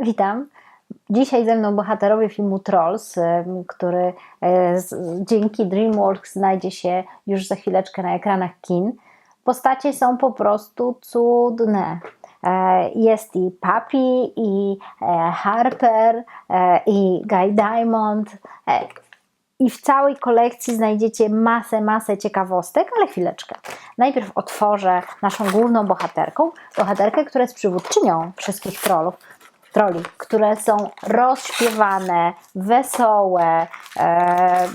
Witam. Dzisiaj ze mną bohaterowie filmu Trolls, em, który z, dzięki DreamWorks znajdzie się już za chwileczkę na ekranach kin. Postacie są po prostu cudne. E, Jest i Papi, i e, Harper, e, i Guy Diamond. I w całej kolekcji znajdziecie masę, masę ciekawostek, ale chwileczkę. Najpierw otworzę naszą główną bohaterką, bohaterkę, która jest przywódczynią wszystkich trollów, troli, które są rozśpiewane, wesołe, e,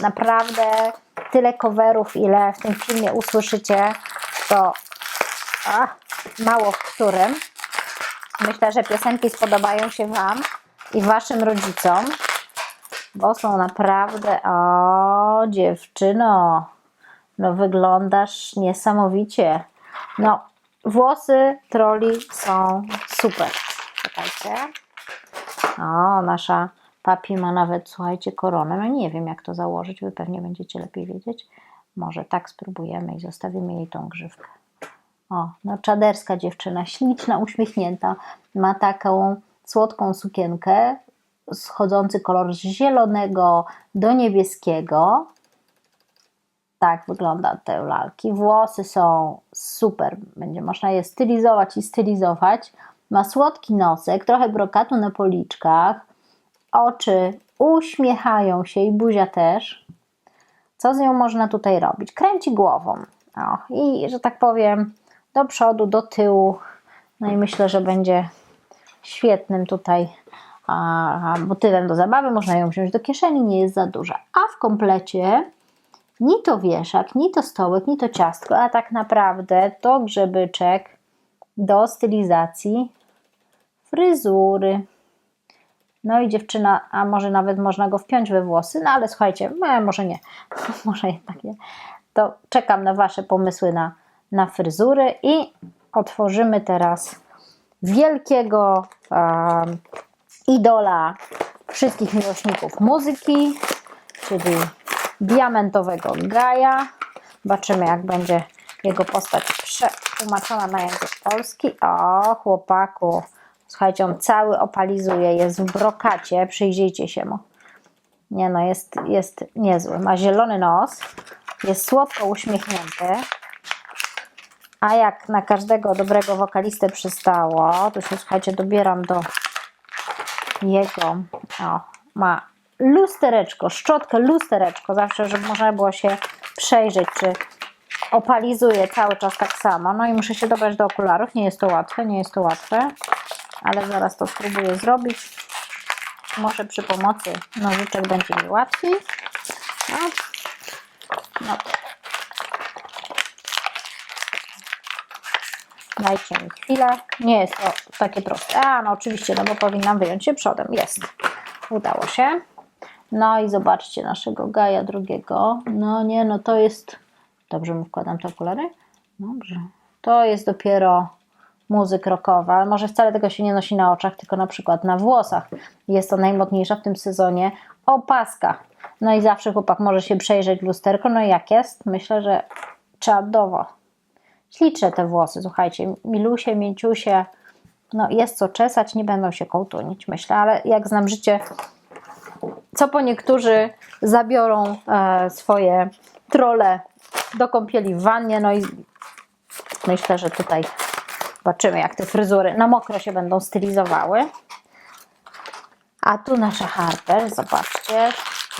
naprawdę tyle coverów, ile w tym filmie usłyszycie, to a, mało w którym. Myślę, że piosenki spodobają się Wam i Waszym rodzicom bo są naprawdę. O, dziewczyno, no wyglądasz niesamowicie. No, włosy troli są super. Czekajcie. O, nasza papi ma nawet, słuchajcie, koronę. No nie wiem, jak to założyć. Wy pewnie będziecie lepiej wiedzieć. Może tak spróbujemy i zostawimy jej tą grzywkę. O, no czaderska dziewczyna, śliczna, uśmiechnięta. Ma taką słodką sukienkę, schodzący kolor z zielonego do niebieskiego. Tak wygląda te lalki. Włosy są super. Będzie można je stylizować i stylizować. Ma słodki nosek, trochę brokatu na policzkach. Oczy uśmiechają się i buzia też. Co z nią można tutaj robić? Kręci głową. O, I, że tak powiem, do przodu, do tyłu. No i myślę, że będzie świetnym tutaj a, motywem do zabawy. Można ją wziąć do kieszeni, nie jest za duża. A w komplecie ni to wieszak, ni to stołek, ni to ciastko, a tak naprawdę to grzebyczek do stylizacji fryzury. No i dziewczyna, a może nawet można go wpiąć we włosy, no ale słuchajcie, e, może nie, może jednak nie. To czekam na Wasze pomysły na, na fryzury i otworzymy teraz wielkiego em, idola wszystkich miłośników muzyki, czyli diamentowego Gaja. Zobaczymy, jak będzie jego postać przetłumaczona na język polski. O, chłopaku, słuchajcie, on cały opalizuje, jest w brokacie, przyjrzyjcie się mu. Nie no, jest, jest niezły. Ma zielony nos, jest słodko uśmiechnięty. A jak na każdego dobrego wokalistę przystało, to się słuchajcie, dobieram do jego. O, ma lustereczko, szczotkę, lustereczko, zawsze, żeby można było się przejrzeć, czy opalizuje cały czas tak samo. No i muszę się dobrać do okularów. Nie jest to łatwe, nie jest to łatwe, ale zaraz to spróbuję zrobić. Może przy pomocy nożyczek będzie mi łatwiej. No, no. Dajcie mi chwilę. Nie jest to takie proste. A, no oczywiście, no bo powinnam wyjąć się przodem. Jest. Udało się. No i zobaczcie naszego Gaja drugiego. No nie, no to jest... Dobrze mu wkładam te okulary? Dobrze. To jest dopiero muzyk rockowa, ale może wcale tego się nie nosi na oczach, tylko na przykład na włosach. Jest to najmodniejsza w tym sezonie opaska. No i zawsze chłopak może się przejrzeć w lusterko. No i jak jest? Myślę, że czadowo. Śliczne te włosy, słuchajcie, milusie, mięciusie, no jest co czesać, nie będą się kołtunić, myślę, ale jak znam życie, co po niektórzy zabiorą e, swoje trole do kąpieli w wannie, no i myślę, że tutaj zobaczymy, jak te fryzury na mokro się będą stylizowały. A tu nasza Harper, zobaczcie,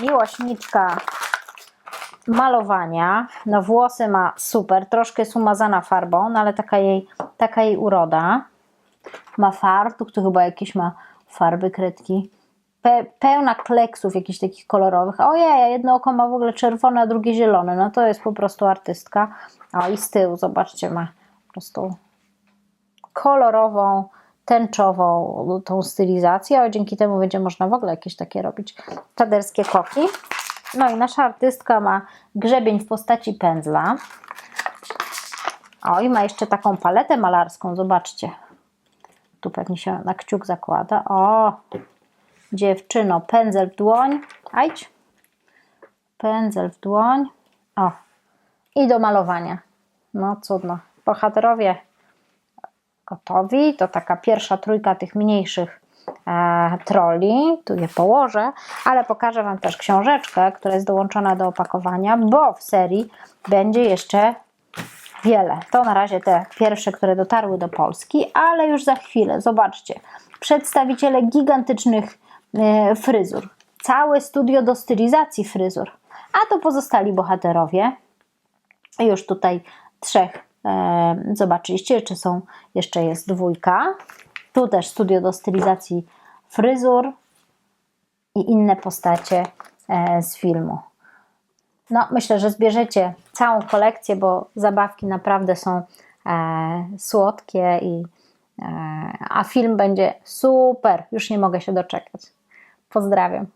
miłośniczka malowania. No włosy ma super, troszkę jest umazana farbą, no ale taka jej, taka jej uroda. Ma fartuch, tu chyba jakieś ma farby, kredki. Pe, pełna kleksów jakichś takich kolorowych. Ojej, jedno oko ma w ogóle czerwone, a drugie zielone. No to jest po prostu artystka. O i z tyłu, zobaczcie, ma po prostu kolorową, tęczową tą stylizację, a dzięki temu będzie można w ogóle jakieś takie robić czaderskie koki. No i nasza artystka ma grzebień w postaci pędzla. O, i ma jeszcze taką paletę malarską, zobaczcie. Tu pewnie się na kciuk zakłada. O, dziewczyno, pędzel w dłoń. Ajdź. Pędzel w dłoń. O, i do malowania. No cudno. Bohaterowie gotowi. To taka pierwsza trójka tych mniejszych e, troli. Tu je położę, ale pokażę Wam też książeczkę, która jest dołączona do opakowania, bo w serii będzie jeszcze wiele. To na razie te pierwsze, które dotarły do Polski, ale już za chwilę, zobaczcie, przedstawiciele gigantycznych e, fryzur. Całe studio do stylizacji fryzur. A to pozostali bohaterowie. Już tutaj trzech zobaczyliście, czy są, jeszcze jest dwójka. Tu też studio do stylizacji fryzur i inne postacie e, z filmu. No, myślę, że zbierzecie całą kolekcję, bo zabawki naprawdę są e, słodkie, i, e, a film będzie super. Już nie mogę się doczekać. Pozdrawiam.